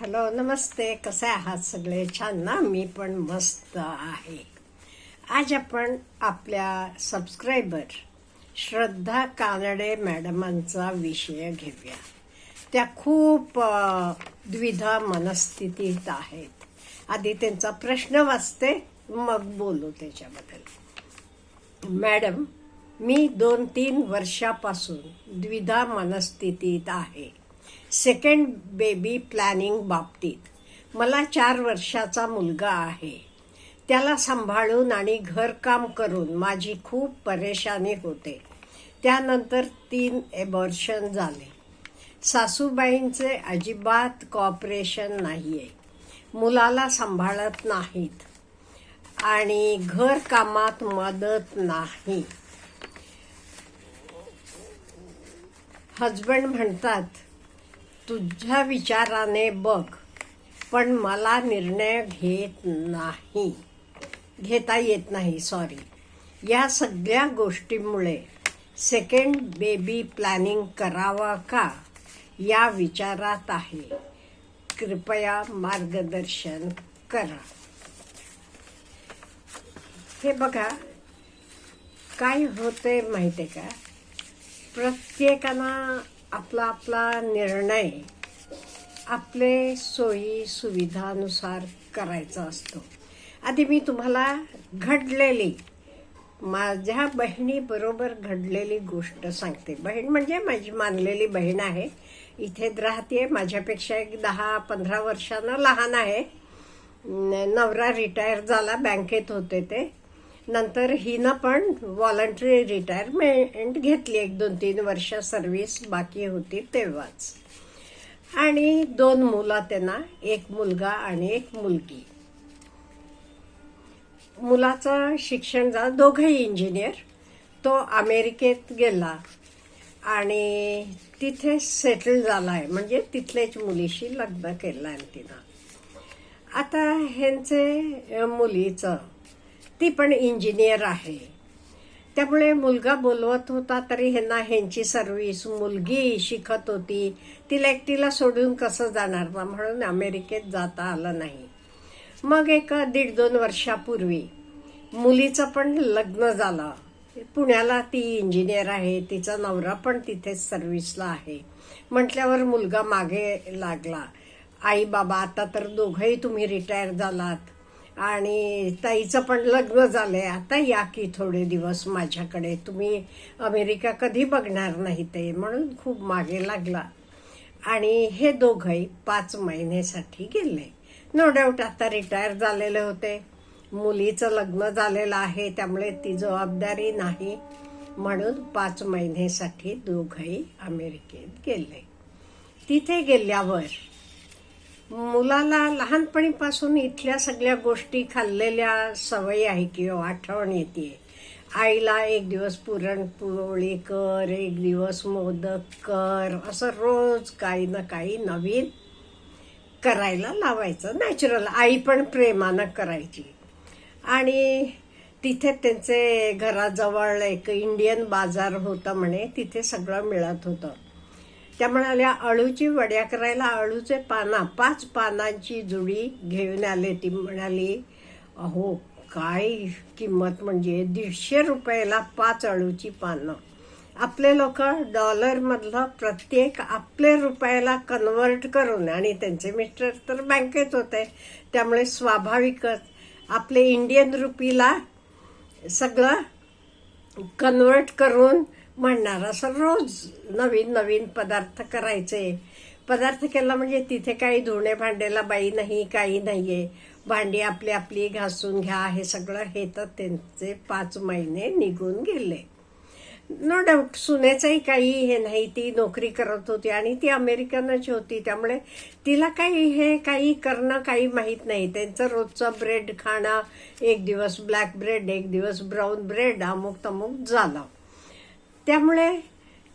Hello नमस्ते. कसे आहात सगळे? छान ना? मी पण मस्त आहे. आज आपण आपल्या सबस्क्रायबर श्रद्धा कानडे मॅडमांचा विषय घेऊया. त्या खूप द्विधा मनस्थितीत आहेत. आधी त्यांचा प्रश्न वाचते मग बोलू त्याच्याबद्दल. मॅडम मी दोन तीन वर्षापासून द्विधा मनस्थितीत आहे. सेकंड बेबी प्लॅनिंग बाबतीत. मला चार वर्षाचा मुलगा आहे. त्याला सांभाळून आणि घरकाम करून माझी खूप परेशानी होते. त्यानंतर तीन एबॉर्शन झाले. सासूबाईंचे अजिबात कॉपरेशन नाही आहे मुलाला सांभाळत नाहीत. आणि घरकामात मदत नाही. हजबंड म्हणतात तुझ्या विचाराने बघ पण मला निर्णय घेत नाही. घेता येत नाही सॉरी या सगळ्या गोष्टीमुळे सेकंड बेबी प्लॅनिंग करावा का? या विचारात आहे. कृपया मार्गदर्शन करा. हे बघा काय होते माहिती आहे का? प्रत्येकानं आपला आपला निर्णय आपले सोयी सुविधानुसार करायचा असतो. आधी मी तुम्हाला घडलेली माझ्या बहिणीबरोबर घडलेली गोष्ट सांगते. बहीण म्हणजे माझी मानलेली बहीण आहे. इथे राहते माझ्यापेक्षा एक दहा पंधरा वर्षानं लहान आहे. नवरा रिटायर झाला बँकेत होते ते. नंतर हिनं पण व्हॉलंटरी रिटायरमेंट घेतली. एक दोन तीन वर्ष सर्व्हिस बाकी होती तेव्हाच. आणि दोन मुलं त्यांना एक मुलगा आणि एक मुलगी. मुलाचं शिक्षण झालं. दोघंही इंजिनियर तो अमेरिकेत गेला आणि तिथे सेटल झाला आहे म्हणजे तिथल्याच मुलीशी लग्न केलं आहे तिनं. आता ह्यांचे मुलीचं ती पण इंजिनियर आहे. त्यामुळे मुलगा बोलवत होता तरी ह्यांना ह्यांची सर्व्हिस मुलगी शिकत होती. तिला एकटीला सोडून कसं जाणार ना म्हणून अमेरिकेत जाता आलं नाही. मग एक दीड दोन वर्षापूर्वी मुलीचं पण लग्न झालं. पुण्याला ती इंजिनियर आहे. तिचा नवरा पण तिथेच सर्व्हिसला आहे. म्हटल्यावर मुलगा मागे लागला. आई बाबा आता तर दोघंही तुम्ही रिटायर झालात. आणि ताईचं पण लग्न झालं आहे आता या की थोडे दिवस माझ्याकडे. तुम्ही अमेरिका कधी बघणार नाही ते म्हणून खूप मागे लागला. आणि हे दोघंही पाच महिन्यासाठी गेले. नो डाऊट आता रिटायर झालेले होते. मुलीचं लग्न झालेलं आहे त्यामुळे ती जबाबदारी नाही. म्हणून पाच महिन्यासाठी दोघंही अमेरिकेत गेले. तिथे गेल्यावर मुलाला लहानपणीपासून इथल्या सगळ्या गोष्टी खाल्लेल्या सवयी आहे किंवा हो, आठवण येते. आईला एक दिवस पुरणपोळी कर एक दिवस मोदक कर असं रोज काही ना काही नवीन करायला लावायचं. नॅचरल आई पण प्रेमानं करायची. आणि तिथे त्यांचे घराजवळ एक इंडियन बाजार होता म्हणे तिथे सगळं मिळत होतं. त्या म्हणाल्या अळूची वड्या करायला अळूचे पाना पाच पानांची जुडी घेऊन आले. ती म्हणाली अहो काय किंमत म्हणजे? दीडशे रुपयाला पाच अळूची पानं. आपले लोक डॉलरमधलं प्रत्येक आपले रुपयाला कन्वर्ट करून आणि त्यांचे मिस्टर तर बँकेत होते. त्यामुळे स्वाभाविकच आपले इंडियन रुपीला सगळं कन्वर्ट करून म्हणणार. असं रोज नवीन नवीन पदार्थ करायचे. पदार्थ केला म्हणजे तिथे काही धुणे भांड्याला बाई नाही काही नाहीये. भांडी आपली आपली घासून घ्या हे सगळं. हे तर त्यांचे पाच महिने निघून गेले. नो डाऊट सुनेचंही काही हे नाही. ती नोकरी करत होती आणि ती अमेरिकनच होती. त्यामुळे तिला काही हे काही करणं काही माहीत नाही. त्यांचं रोजचं ब्रेड खाणं एक दिवस ब्लॅक ब्रेड एक दिवस ब्राऊन ब्रेड अमुक तमुक झालं. त्यामुळे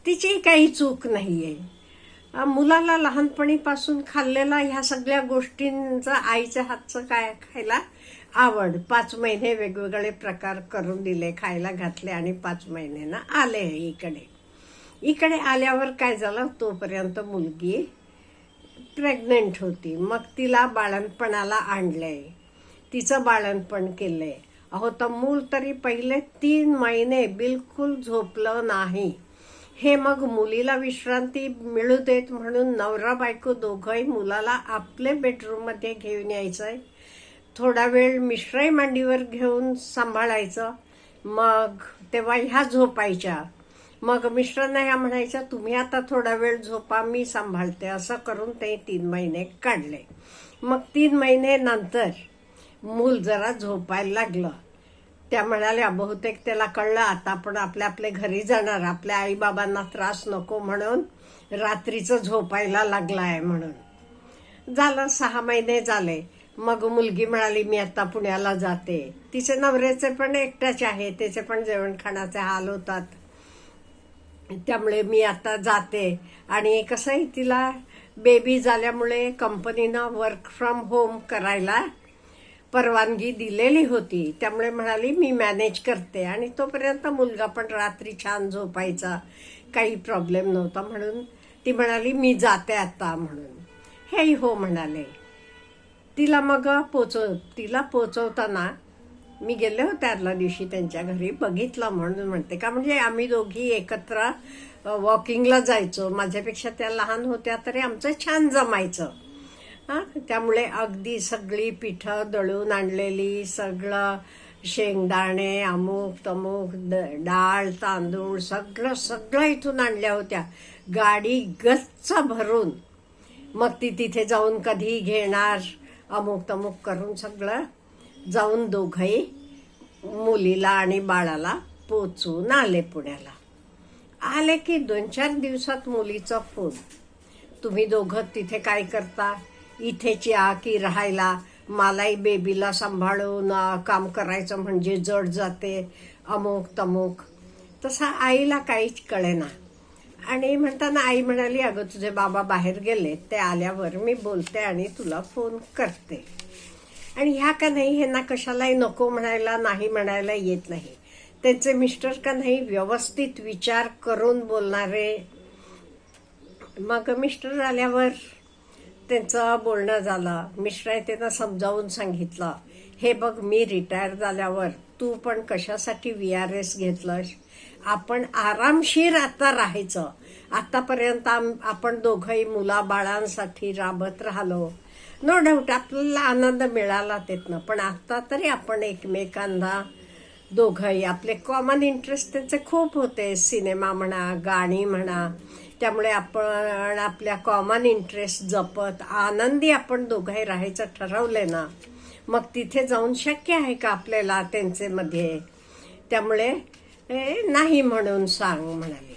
तिची काही चूक नाही आहे मुलाला लहानपणीपासून खाल्लेला ह्या सगळ्या गोष्टींचा आईच्या हातचं काय खायला आवड? पाच महिने वेगवेगळे प्रकार करून दिले खायला घातले आणि पाच महिन्यानं आले इकडे. इकडे आल्यावर काय झालं? तोपर्यंत मुलगी प्रेग्नंट होती. मग तिला बाळणपणाला आणलंय. तिचं बाळणपण केलंय. अहो तर मूल तरी पहिले तीन महिने बिलकुल झोपलं नाही. हे मग मुलीला विश्रांती मिळू देत म्हणून नवरा बायको दोघंही मुलाला आपले बेडरूममध्ये घेऊन यायचंय. थोडा वेळ मिश्राई मांडीवर घेऊन सांभाळायचं. मग तेव्हा ह्या झोपायच्या. मग मिश्रांना ह्या म्हणायच्या तुम्ही आता थोडा वेळ झोपा मी सांभाळते. असं करून ते तीन महिने काढले. मग तीन महिने नंतर मूल जरा झोपायला लागलं. त्या म्हणाल्या बहुतेक त्याला कळलं आता आपण आपल्या आपल्या घरी जाणार. आपल्या आईबाबांना त्रास नको म्हणून रात्रीचं झोपायला लागलाय म्हणून. झालं सहा महिने झाले. मग मुलगी म्हणाली मी आता पुण्याला जाते. तिचे नवऱ्याचे पण एकट्याचे आहे त्याचे पण जेवणखाण्याचे हाल होतात. त्यामुळे मी आता जाते. आणि कसंही तिला बेबी झाल्यामुळे कंपनीनं वर्क फ्रॉम होम करायला परवानगी दिलेली होती. त्यामुळे म्हणाली मी मॅनेज करते. आणि तोपर्यंत मुलगा पण रात्री छान झोपायचा. काही प्रॉब्लेम नव्हता म्हणून. ती म्हणाली मी जाते आता म्हणून. हेही हो म्हणाले. तिला मग पोचव तिला पोचवताना मी गेले होते आदल्या दिवशी त्यांच्या घरी. बघितलं म्हणून म्हणते. का म्हणजे आम्ही दोघी एकत्र वॉकिंगला जायचो. माझ्यापेक्षा त्या लहान होत्या तरी आमचं छान जमायचं. हां? त्यामुळे अगदी सगळी पिठं दळून आणलेली सगळं शेंगदाणे अमुक तमुक द- डाळ तांदूळ सगळं सगळं इथून आणल्या होत्या. गाडी गच्च भरून. मग ती तिथे जाऊन कधी घेणार अमुक तमुक करून सगळं जाऊन दोघंही मुलीला आणि बाळाला पोचून आले पुण्याला. आले की दोन चार दिवसात मुलीचा फोन तुम्ही दोघं तिथे काय करता? इथेची आ की राहायला. मलाही बेबीला सांभाळून काम करायचं म्हणजे जड जाते अमुक तमुक तसा आईला काहीच कळेना. आणि म्हणताना आई म्हणाली अगं तुझे बाबा बाहेर गेले ते आल्यावर मी बोलते आणि तुला फोन करते. आणि ह्या का नाही ह्यांना कशालाही नको म्हणायला नाही म्हणायला येत नाही. त्यांचे मिस्टर का नाही व्यवस्थित विचार करून बोलणारे. मग मिस्टर आल्यावर त्यांचं बोलणं झालं. मिस्टरांनी त्यांना समजावून सांगितलं हे बघ मी रिटायर झाल्यावर तू पण कशासाठी व्ही आर एस घेतलंस? आपण आरामशीर आता राहायचं. आतापर्यंत आपण दोघंही मुलाबाळांसाठी राबत राहिलो. नो डाऊट आपल्याला आनंद मिळाला त्यातनं पण आता तरी आपण एकमेकांना दोघंही आपले कॉमन इंटरेस्ट त्यांचे खूप होते. सिनेमा म्हणा गाणी म्हणा त्यामुळे आपण आपल्या कॉमन इंटरेस्ट जपत आनंदी आपण दोघंही राहायचं ठरवले ना मग तिथे जाऊन शक्य आहे का आपल्याला त्यांचे मध्ये त्यामुळे ए, नाही म्हणून सांग म्हणाले.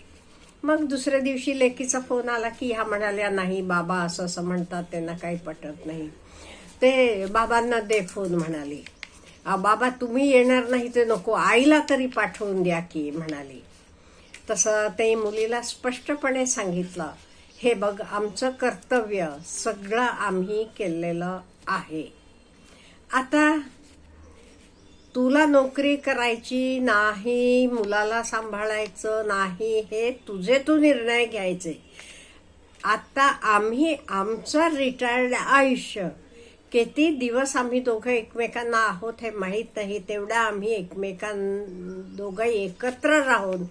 मग दुसऱ्या दिवशी लेकीचा फोन आला की ह्या म्हणाल्या नाही बाबा असं असं म्हणतात त्यांना काही पटत नाही. ते बाबांना दे फोन म्हणाली. बाबा तुम्ही येणार नाही ते नको आईला तरी पाठवून द्या की म्हणाली. तसं ते मुलीला स्पष्टपणे सांगितलं हे बघ आमचं कर्तव्य सगळं आम्ही केलेलं आहे. आता तुला नोकरी करायची नाही मुलाला सांभाळायचं नाही हे तुझे तू निर्णय घ्यायचे. आता आम्ही आमचं रिटायर्ड आयुष्य किती दिवस आम्ही दोघं एकमेकांना आहोत हे माहीत नाही तेवढं आम्ही एकमेकां दोघं एकत्र राहून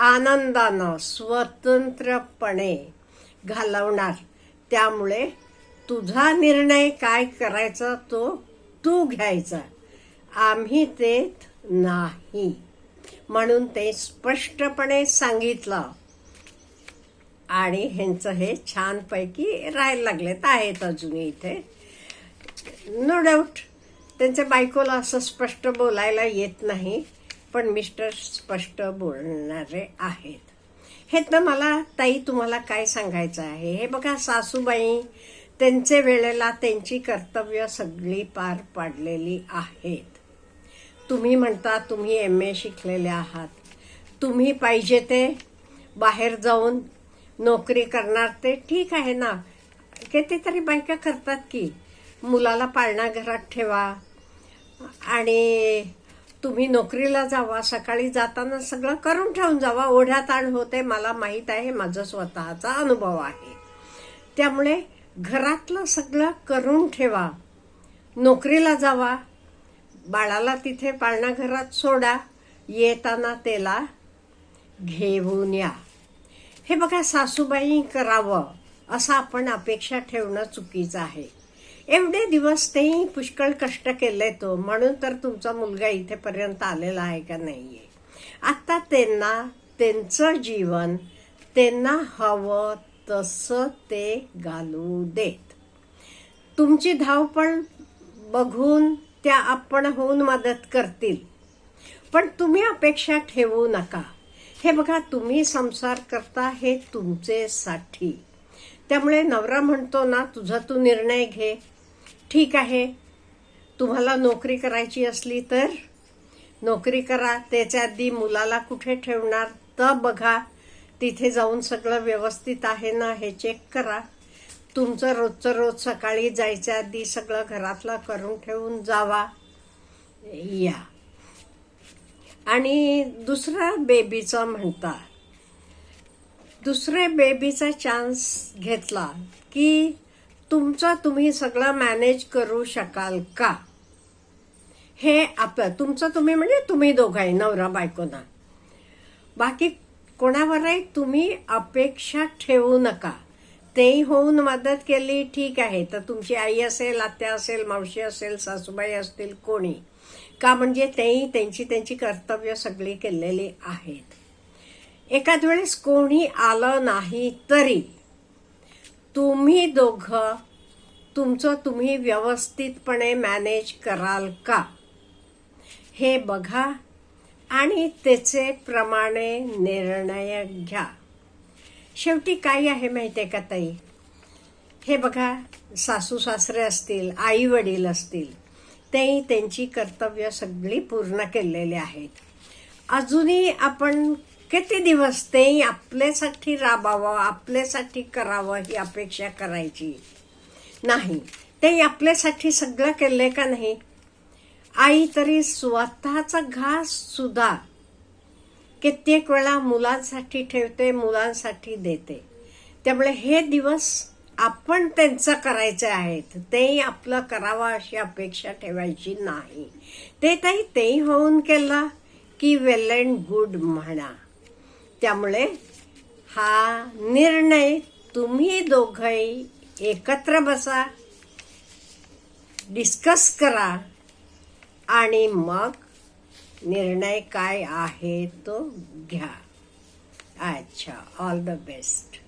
आनंदानं स्वतंत्रपणे घालवणार. त्यामुळे तुझा निर्णय काय करायचा तो तू घ्यायचा. आम्ही ते नाही. म्हणून ते स्पष्टपणे सांगितलं. आणि ह्यांचं हे छानपैकी राहायला लागलेत. आहेत अजूनही इथे. नो डाऊट त्यांच्या बायकोला असं स्पष्ट बोलायला येत नाही. पण मिस्टर स्पष्ट बोलणारे आहेत. हे तर मला ताई तुम्हाला काय सांगायचं आहे? हे बघा सासूबाई त्यांचे वेळेला त्यांची कर्तव्य सगळी पार पाडलेली आहेत. तुम्ही म्हणता तुम्ही एम ए शिकलेले आहात. तुम्ही पाहिजे ते बाहेर जाऊन नोकरी करणार ते ठीक आहे ना? कितीतरी बायका करतात की मुलाला पाळणा घरात ठेवा आणि तुम्ही नोकरीला जावा सकाळी जाताना सगळं करून ठेवून जावा. ओढ्याताण होते मला माहीत आहे माझा स्वतःचा अनुभव आहे. त्यामुळे घरातलं सगळं करून ठेवा. नोकरीला जावा. बाळाला तिथे पाळणाघरात सोडा. येताना त्याला घेऊन या. हे बघा सासूबाई करावं असं आपण अपेक्षा ठेवणं चुकीचं आहे. एवढे दिवस तेही पुष्कळ कष्ट केले तो. म्हणून तर तुमचा मुलगा इथेपर्यंत आलेला आहे का नाही आहे आता त्यांना त्यांचं जीवन त्यांना हवं तसं ते घालू देत. तुमची धावपळ बघून त्या आपण होऊन मदत करतील. पण तुम्ही अपेक्षा ठेवू नका. हे बघा तुम्ही संसार करता हे तुमचेसाठी त्यामुळे नवरा म्हणतो ना तुझा तू निर्णय घे. ठीक आहे. तुम्हाला नोकरी करायची असली तर नोकरी करा. त्याच्या आधी मुलाला कुठे ठेवणार? तर बघा. तिथे जाऊन सगळं व्यवस्थित आहे ना? हे चेक करा. तुमचं रोजचं रोज सकाळी जायच्या आधी सगळं घरातलं करून ठेवून जावा. या. आणि दुसरा बेबीचा म्हणता. दुसरे बेबीचा चान्स घेतला की तुमचं तुम्ही सगळं मॅनेज करू शकाल का? हे आपलं तुमचं तुम्ही म्हणजे तुम्ही दोघाही नवरा बायकोना. बाकी कोणावरही तुम्ही अपेक्षा ठेवू नका. तेही होऊन मदत केली ठीक आहे. तर तुमची आई असेल आत्या असेल मावशी असेल सासूबाई असतील कोणी. का म्हणजे तेही त्यांची त्यांची कर्तव्य सगळी केलेली आहेत. एखाद वेळेस कोणी आलं नाही तरी तुम्ही दोघं तुमचं तुम्ही व्यवस्थितपणे मॅनेज कराल का? हे बघा आणि त्याचे प्रमाणे निर्णय घ्या. शेवटी काय आहे माहिती आहे का ताई? हे बघा सासू सासरे असतील आई वडील असतील तेही त्यांची कर्तव्य सगळी पूर्ण केलेली आहेत. अजूनही आपण किती दिवस तेही आपल्यासाठी राबावं आपल्यासाठी करावं ही अपेक्षा करायची? नाही. ते आपल्यासाठी सगळं केलंय का नाही? आई तरी स्वतःचा घास सुद्धा कित्येक वेळा मुलांसाठी ठेवते मुलांसाठी देते. त्यामुळे हे दिवस आपण त्यांचं करायचे आहेत. तेही आपलं करावं अशी अपेक्षा ठेवायची नाही. ते काही तेही होऊन केलं की वेल अँड गुड म्हणा. त्यामुळे हा निर्णय तुम्ही दोघंही एकत्र बसा डिस्कस करा आणि मग निर्णय काय आहे तो घ्या. अच्छा ऑल द बेस्ट